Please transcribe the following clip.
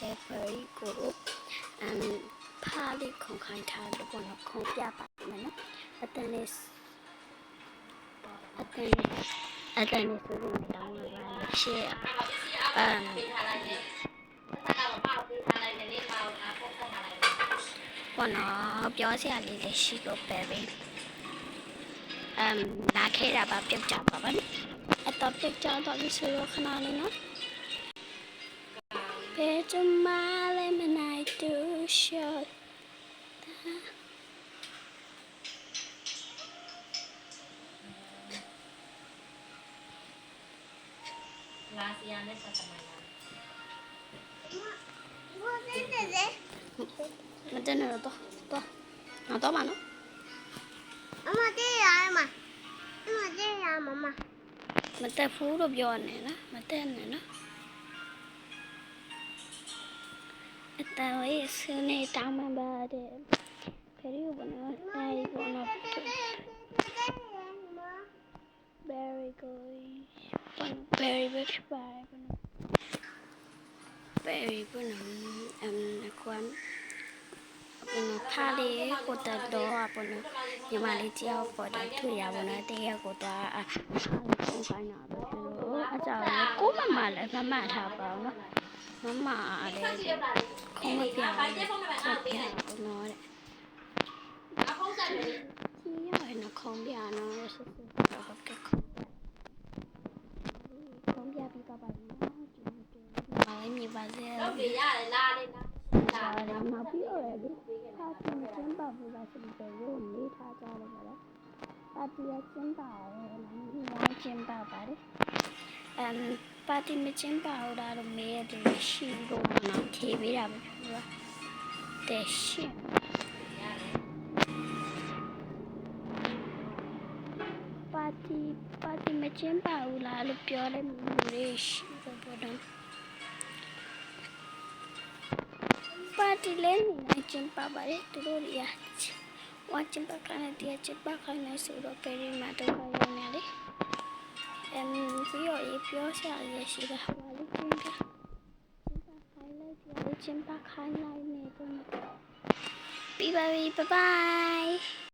delivery group and ภาพลิปของใครทานทุกคนของพี่อาปัดมันนะอาจารย์เนสอาจารย์อาจารย์เนสเป็นคดังเลยเชื่ออืมวันนี้พี่อาเสียลีเลชิโลเปร่อืมนักเขียนแบบเพียงจับแบบนี้ไอตอนเพียงจับตอนที่ซื้อขนาดนี้นะ Better my lemonade to show ಮತ್ತೆ ತೋ ತೋ ನಾ ತೋ ಮಾನು ಮತ್ತೆ ಫೂಡು ಬ್ಯೋನ್ನೇನಾ ಮತ್ತೆ ಅನ್ನೇನಾ Esta to talk about it. Pero yo bueno, I wanna very good. Very good. Very good. Very good. Um, the one. ဟာလေးကိုတတော်အပေါ်နော်ညီမလေးတယောက်ပေါ်တယ်သူရပါနော်တယောက်ကိုတော့အာကိုခိုင်းတာပဲသူအကြောင်းကိုမမလည်းမမထားပါအောင်နော်မမလည်းခုံးမပြောင်းဆက်ပြောင်းနော်တဲ့အဖုံးဆက်တယ်ဒီရယ်နော်ခုံးပြနော်ဆက်ဆက်ဟုတ်ကဲ့ခုံးပြပြီးပါပါနော်မလေးမြေပါစေဟုတ်ပြီရတယ်လာလေးလာလာနောက်ပြီးတော့ရယ် တီကျင်းပဘူးလားဆိုပြီးတော့ရုံနေထားကြတယ်ပေါ့လား။ပါတီကကျင်းပရဲလား။ဒီမှာကျင်းပပါတယ်။အမ်ပါတီမကျင်းပဘူးလားလို့မေးရတယ်ရှိလို့နော်ဖြေပေးတာပဲဖြစ်ပါ။တဲ့ရှင်ပါတီပါတီမကျင်းပဘူးလားလို့ပြောတဲ့လူတွေရှိတော့ပေါ့နော်။ ပါတီလည်းနေနိုင်ကျင်းပပါတယ်သူတို့တွေကဝါကျင်းပခိုင်းတဲ့တရားကျင်းပခိုင်းနေဆိုတော့ပရီမာတော့ရောက်နေလေအမ်ပြီးတော့ရေပြောစရာရရှိတာဟာလေးကျင်းပကျင်းပခိုင်းလိုက်ပြကျင်းပခိုင်းလိုက်နေတော့ပြီးပါပြီဘိုင်ဘိုင်